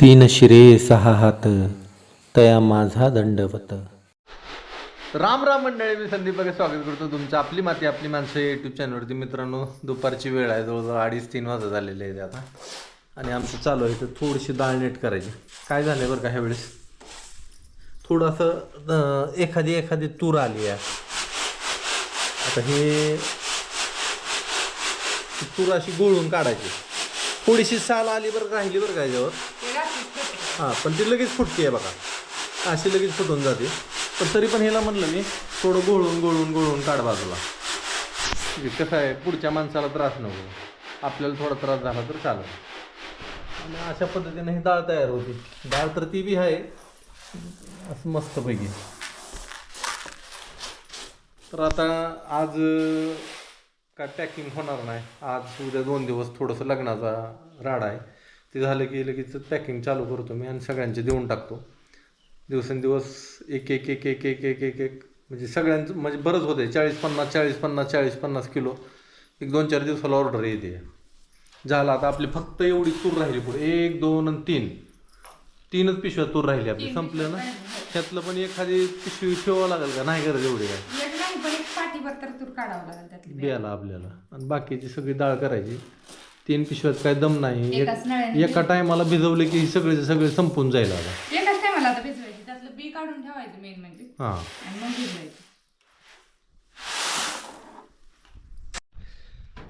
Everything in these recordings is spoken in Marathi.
तीन शिरे सहा हात तया माझा दंडवत. राम राम मंडळी मी संदीप बघा स्वागत करतो तुमचं आपली माती आपली माणसं युट्यूब चॅनलवरती मित्रांनो दुपारची वेळ आहे जवळजवळ अडीच तीन वाजता झालेले आहेत आता. आणि आमचं चालू आहे तर थोडीशी डाळ नीट करायची. काय झालं आहे बरं का ह्यावेळेस? थोडंसं एखादी एखादी तूर आली आहे. आता हे ती तूर अशी गोळून काढायची. थोडीशी साल आली बरं राहिली बरं का ह्याच्यावर हां पण ती लगेच फुटते आहे बघा. अशी लगेच फुटून जाते. पण तरी पण ह्याला म्हणलं मी थोडं गोळून गोळून गोळून काढ बाजूला. कसं आहे पुढच्या माणसाला त्रास नको. आपल्याला थोडा त्रास झाला तर चालेल. आणि अशा पद्धतीने ही डाळ तयार होती. डाळ तर ती बी आहे. असं मस्तपैकी. तर आता आज काय पॅकिंग होणार नाही. आज उद्या दोन दिवस थोडंसं लग्नाचा राडा आहे. ते झालं की लगेच पॅकिंग चालू करतो मी आणि सगळ्यांचे देऊन टाकतो. दिवसेंदिवस एक एक एक एक एक एक एक एक म्हणजे सगळ्यांचं म्हणजे बरंच होते चाळीस पन्नास चाळीस पन्नास चाळीस पन्नास किलो. एक दोन चार दिवसाला ऑर्डर येते. झालं आता आपली फक्त एवढी तूर राहिली पुढे. एक दोन आणि तीन. तीनच पिशव्या तूर राहिली आपली. संपलं ना? त्यातलं पण एखादी पिशवी ठेवावं लागेल का? नाही गरज एवढी काय? पाठीवर तर तूर काढावं लागेल त्यातली बियाला आपल्याला. आणि बाकीची सगळी डाळ करायची. तीन पिशव्यात काय दम नाही. एक- एकाच नळ्याने एका टायमाला भिजवले की सगळे सगळे संपून जाईल आता. एकाच टायमाला आता भिजवायची. त्यातलं बी काढून ठेवायचं मेन म्हणजे. हां. आणि मग भिजवायचं.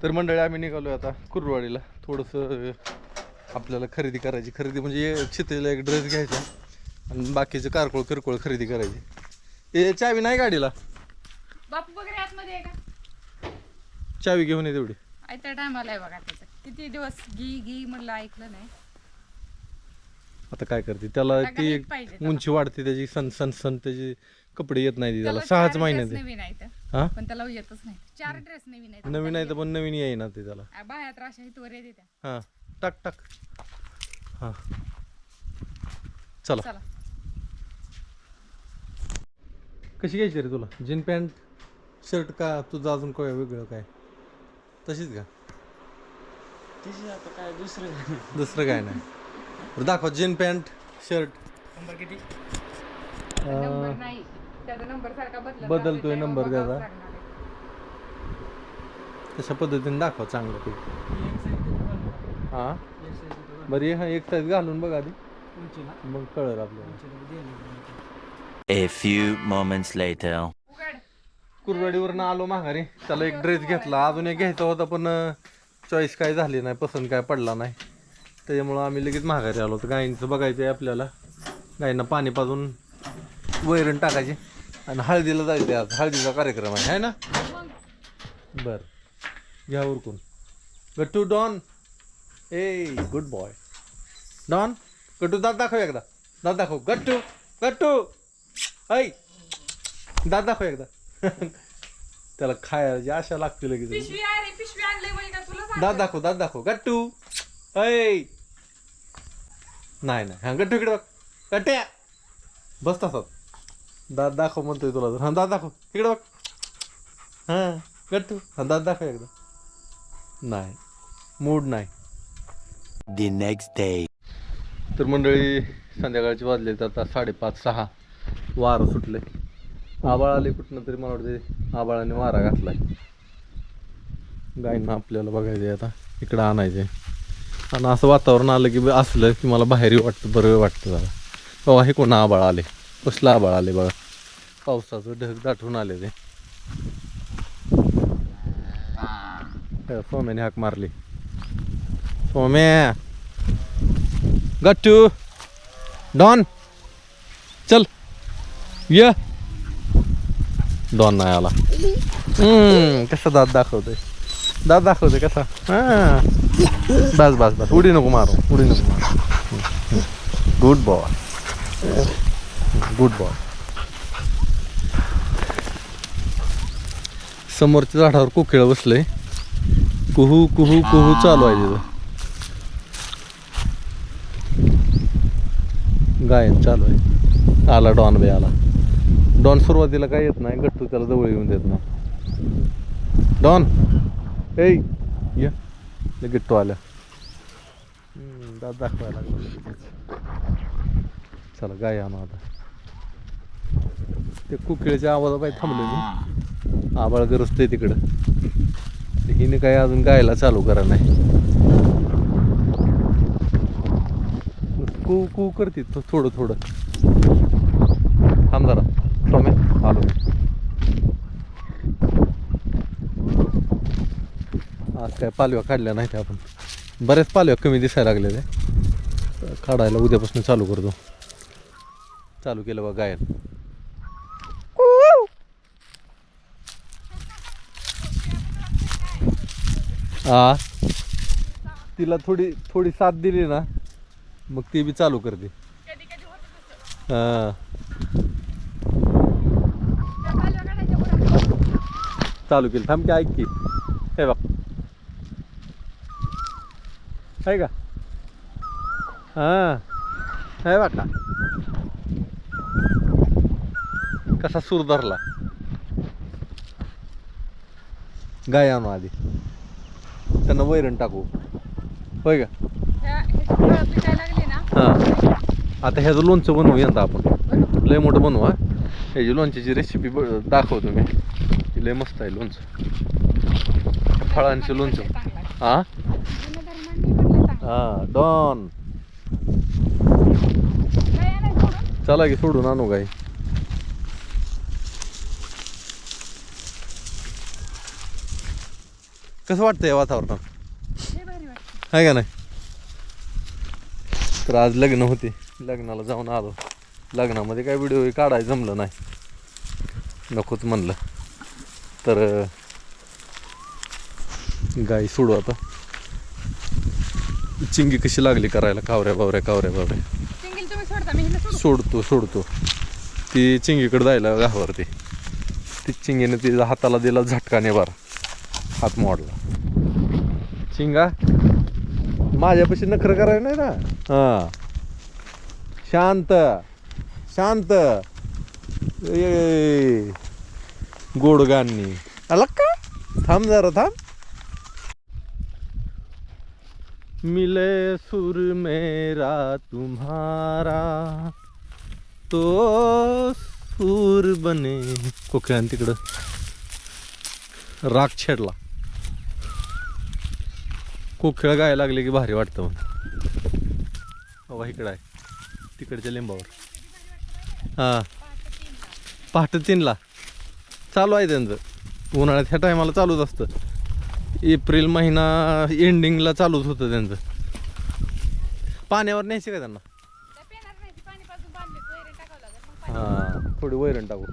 तर मंडळी आम्ही निघालो आता कुर्रवाडीला थोडंसं आपल्याला खरेदी करायची. खरेदी म्हणजे चित्रीला एक ड्रेस घ्यायचा. आणि बाकीचे कारकोळ किरकोळ खरेदी करायची. ए चावी नाही गाडीला? बापू वगैरे आतमध्ये आहे का? चावी घेऊन ये तेवढी. आयत्या टायमाला आहे बघा त्याचं. किती दिवस घी घी म्हणलं ऐकलं नाही. आता काय करते? त्याला ती गणित पाहिजे त्याला. उंची वाढते त्याची सण सण सण त्याची कपडे येत नाही त्याला. सहाच चार महिन्यात ड्रेस नवीन आहेत. हा? पण त्याला येतच नाही. चार ड्रेस नवीन आहेत. नवीन आहे तर पण नवीन येईना ते त्याला. आ, बाह्यात राशा आहेत वर येते त्या. हां. टाक टाक. हां. चला. चला. कशी घ्यायची रे तुला? Gene pant? शर्ट का तुझं अजून काय वेगळं काय? तशीच का? तिची आता काय दुसरं दुसरं काय नाही. बरं दाखव जीन पॅन्ट शर्ट. नंबर किती? नंबर नाही. त्याचा नंबर सारखा बदलत बदलतोय number तेव्हा त्याचा. बघावंच लागणार आहे. तशा पद्धतीने दाखव चांगलं ते. एक साईड हां? एक साईड बरं हे हा एक साईज घालून बघ आधी. उंचीला? मग कळलं आपल्याला. उंचीला. A few moments later. कुरवाडीवरनं आलो माघारी. त्याला एक ड्रेस घेतला. अजून एक घ्यायचा होता पण चॉईस काय झाली नाही पसंत काय पडला नाही. त्याच्यामुळं आम्ही लगेच माघारी आलो तर गायींचं बघायचं आहे आपल्याला. गायींना पाणी पाजून वैरण टाकायची. आणि हळदीला जायचं आज. हळदीचा कार्यक्रम आहे. है ना? बर. घ्या उरकून. गट्टू डॉन. ए गुड बॉय डॉन गट्टू दात दाखव एकदा. दात दाखव. गट्टू गट्टू. ऐ. दात दाखव एकदा. त्याला खायची आशा लागते लगेच. पिशवी आहे रे पिशवी आणलंय म्हणजे का तुला सांग दात दाखव दात दाखव. गट्टू. ऐ. नाही नाही. हा गट्टू इकडे बघ. गट्ट्या बस तसाच. दात दाखव म्हणतोय तुला तर. हा दात दाखव. इकडे बघ. हा गट्टू. हा दात दाखव एकदा. नाही. मूड नाही. The next day. तर मंडळी संध्याकाळचे वाजले तर आता साडेपाच सहा. वारं सुटले आबाळ आले कुठनं तरी मला वाटते आबाळाने वारा घातलाय. गायना आपल्याला बघायचं आता. इकडं आणायचे आणि असं वातावरण आलं की असलं की मला बाहेर वाटतं बरं वाटतं जरा. बाबा हे कोण आबाळ आले कसलं आबाळ आले बघा. पावसाचं ढग दाटून आले ते. सोम्याने हाक मारली. सोम्या! गट्टू! डॉन! चल! ये! डॉन नाही आला कसा दात दाखवतोय? दात दाखवतोय कसा? हा. बस बस बस. उडी नको मारू उडी नको मारू. गुड बॉय गुड बॉय समोरच्या झाडावर कोकिळ बसलंय कुहू कुहू कुहू चालू आहे तिथं. गायन चालू आहे. आला डॉन बे आला. डॉन सुरुवातीला काय येत नाही गट्टू त्याला जवळ येऊन देत नाही. डॉन ए ये. गिट्टू आल्या दात दाखवायला लागला. चला गाय आणू आता. ते कुकिळच्या आवाजापायी थांबलो मी. आबाळ गरजतंय तिकडं. हिने काय अजून गायला चालू करा नाही. कू कू करते थोडं थोडं. थांब जरा. टॉमे आलो आज काय पालव्या काढल्या नाही त्या आपण. बऱ्याच पालव्या कमी दिसायला लागल्या त्या काढायला उद्यापासून चालू करतो. चालू केलं बघा गायन. हा तिला थोडी थोडी साथ दिली ना मग ती बी चालू करते. हा त्या पालव्या काढायच्या पुढं चालू केलं थांब की ऐक की. हे बघ. आहे का? हा. हे बघा कसा सूर धरला. गाय आणू आधी. त्यांना वैरण टाकू. होय का? हा आता ह्याचं लोणचं बनवू यंदा आपण. लय मोठं बनवू हा. ह्याची लोणच्याची रेसिपी दाखवतो मी. लय मस्त आहे लोणचं. फळांचं लोणचं. हा? हा डॉन. चला की सोडून आणू काही कसं वाटतंय वातावरण आहे का नाही? तर आज लग्न होते. लग्नाला जाऊन आलो. लग्नामध्ये काय व्हिडिओ काढायला जमलं नाही. नकोच म्हणलं. तर गाई सोडू आता. चिंगी कशी लागली करायला? कावऱ्या बावऱ्या कावऱ्या बावऱ्या. सोडता सोडतो सोडतो. ती चिंगीकडे जायला गावावरती ती चिंगीने तिच्या हाताला दिला झटकाने बार. हात मोडला. चिंगा माझ्यापाशी नखरं करायला नाही ना? हां. शांत शांत. ए, गोडगांनी. आला का? थांब जरा थांब. मिले सुर मेरा तुम्हारा तो सूर बने. कोकळ्यान तिकडं. राग छेडला कोकिळा गायला लागले की भारी वाटतं मग बाबा इकडं आहे. तिकडच्या लिंबावर. हां. पहाटे तीनला. चालू आहे त्यांचं. उन्हाळ्यात ह्या टायमाला चालूच असतं. एप्रिल महिना एंडिंगला चालूच होतं त्यांचं. पाण्यावर न्यायचे का त्यांना? वैरण हां थोडी वैरण टाकू.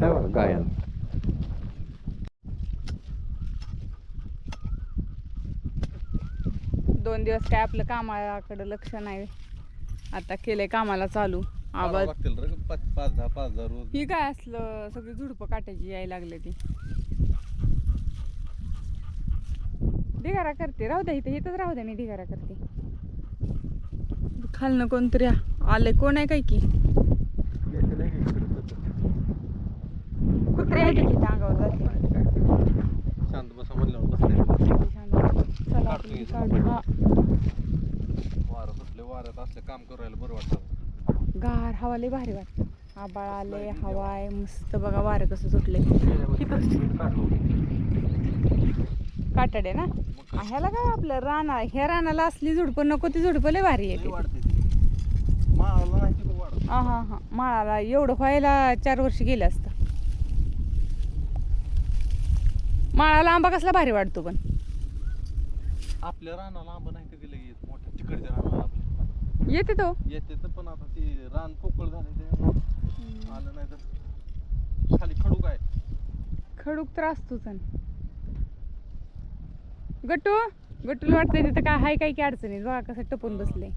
काय बघा गायन. दोन दिवस काय आपलं कामाकडे लक्ष नाही. आता केलंय कामाला चालू. आवाज लागतील रे पाच पाच दहा पाच दहा रोज. ही काय असलं सगळी झुडपं काटायची यायला लागले ती. ढिगारा करते राहू द्या इथं इथंच राहू द्या मी ढिगारा करते. खालनं कोणतरी आलंय कोण आहे काय की? कुत्रे आहे की अंगावर जाते. शांत बसा. हा. वारं सुटले वाऱ्यात असले काम करायला बरं वाटतं. गार हवा लय भारी वाटत. आबाळ आले हवा आहे मस्त बघा वारं कसं सुटले काटाडे ना? ह्याला काय आपलं राणा ह्या रानाला असली झुडपं नको ती झुडपं लय भारी वाढत हा हा हा. माळाला एवढं व्हायला चार वर्ष गेले असतं. माळाला आंबा कसला भारी वाटतो पण. आपल्या रानाला आंबा नाही कधी लगे येत मोठ्या तिकडच्या रानाला आपल्या येते तो. येते तर पण आता ते रान पोकळ झाले ते. आलं नाही तर खाली खडू काय खडूक तर असतोच. गट्टू गट्टूला वाटतंय तिथं काय हाय काय की अडचणीत बघा कसं टपून बसले.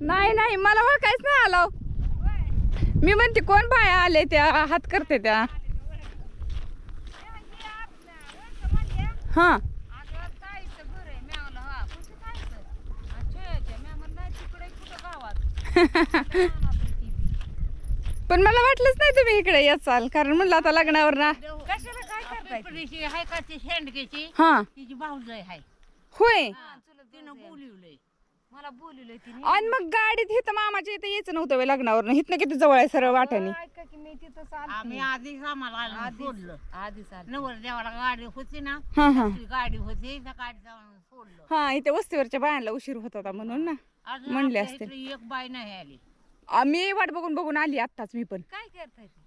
नाही नाही मला ओळखायच नाही आलो मी म्हणते कोण बाया आले त्या? हात करते त्या. हा. पण मला वाटलंच नाही तुम्ही इकडे येचाल कारण म्हणलं आता लग्नावर ना. कशाला काय पिपरीची आहे का ती शेंडकेची हा. तिची भाऊजाई आहे होय. तिनं बोलिवलंय. मला बोलवलंय तिने. आणि मग गाडीत इथं मामाच्या इथं यायचं नव्हतं लग्नावर इथनं किती जवळ आहे सरळ वाटाने ऐका की मी तिथं आम्ही चालते आधीच आम्हाला आणून सोडलं. आधीच आले नवर देवाला गाडी होती ना हा हा. ती गाडी होती त्या गाडीत आणून सोडलं. हा इथे वस्तीवरच्या बायांना उशीर होत होता म्हणून ना. अजून म्हणले असतील. इथली एक बाई नाही आली. आम्ही वाट बघून बघून आली आत्ताच मी पण. काय करताय ते?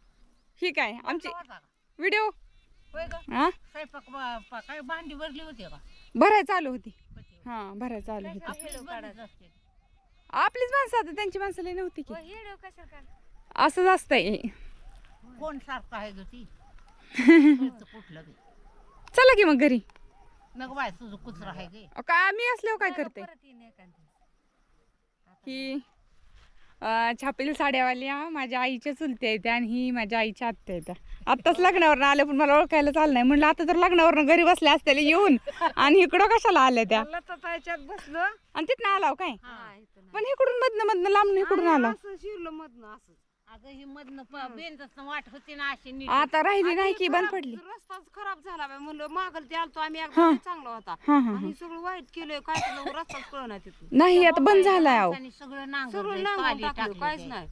ही काय आमची होता का? व्हिडिओ? होय का? हा स्वयंपाक बा- पा- काय भांडी भरली होती का? भराय चालू होती. होती. हा भराय चालू होती आपलीच माणसं आता त्यांची माणसं लई नव्हती की. असंच असतंय. कोण सारखं आहे ग ती? कळतं कुठलं बी. चला की मग घरी. बाय तुझं कुत्रा आहे गे. अहो, काय मी असल्यावर काय करते? ही छापील साड्यावाल्या माझ्या आईच्या चुलत्या आहेत आणि ही माझ्या आईच्या आत्या आहेत. आत्ताच लग्नावरनं आल्या पण मला ओळखायला चाललं नाही. म्हणलं आता तर लग्नावरनं घरी बसल्या असत्याला येऊन. आणि इकडं कशाला आल्या त्या? बसलो. आणि तिथनं आलाव काय? हा नाही. पण इकडून मधनं मधनं लांब इकडून आलो. शिरलं मधनं असं. अगं ही मधनं बेंदच वाट होती ना अशी नीट. आता राहिली नाही की बंद पडली. रस्ताच खराब झाला बाई. म्हणलं मागल ते आलतो आम्ही चांगला होता. हा हा आणि सगळं वाईट केलंय. काय केलं रस्ताच कळणार तिथून नाही आता बंद झालाय अहो. माणसाने सगळं सगळं नांगरून टाकलं काहीच. नाही.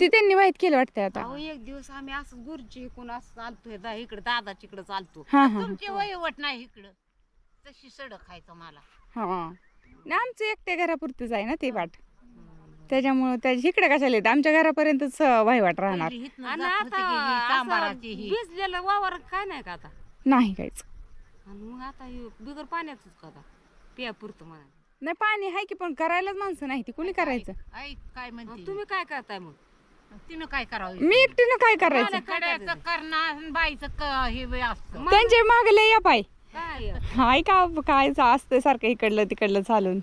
ती त्यांनी वाईट केलं वाटतंय आता. अहो एक दिवस आम्ही असं गुरुची इकडून असं चालतोय दा- इकडे दादाच्या इकडे चालतो. हा हा तुमची वयवट नाही इकडं. तशी सडक आहे तुम्हाला. हा. आमचं एकट्या घरापुरतंच आहे ना ते वाट. त्याच्यामुळं त्या इकडे कशाला येत? आमच्या घरापर्यंतच वाट राहणार. पहिली हितनं आणि जात होती आता की ही असं चांभाराची ही. भिजलेलं वावर काय नाही का आता? नाही काहीच. आणि मग आता हे बिगर पाण्याचंच का आता? पिया पुरतं म्हणा नाही पाणी आहे की पण करायलाच माणसं नाही ती. कोणी करायचं? ऐक काय म्हणते तुम्ही काय करताय मग? तिनं काय करावं? मी एकटीनं काय करायचं? कड्याचं करणं आणि बाईचं क- हे बी असतं. त्यांच्या मागे लय या पाय काय? हाय का काय असतं सारखं इकडलं तिकडलं चालून.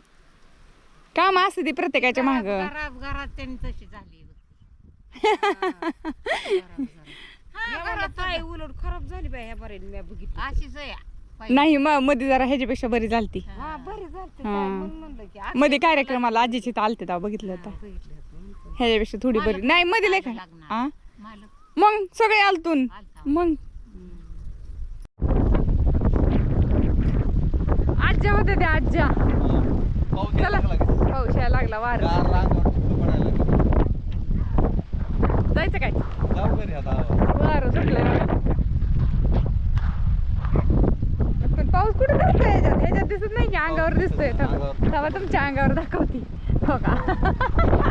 काम असतं ती प्रत्येकाच्या माग. घरात घरात त्यांनी तशी झाली ताई उलट खराब झाली बाई ह्या बरेल मी बघितली अशीच आहे. नाही मग मध्ये जरा ह्याच्यापेक्षा बरी झालती. हा. बरी झालते. हा. म्हणलं की मध्ये कार्यक्रमाला आजीची तर आलते तेव्हा बघितलं होतं. बघितलं होतं. ह्याच्यापेक्षा थोडी बरी. नाही मध्ये लय काय. हा मालक. मग सगळे आलतून. आलता. मग. आज्या होत्या त्या आज्या चला. पाऊस यायला लागला वार. जायचं काय वार सुटलंय बघा. पण पाऊस कुठे दिसतोय ह्याच्यात ह्याच्यात दिसत नाही की अंगावर दिसतोय. तेव्हा तुमच्या अंगावर दाखवते हो का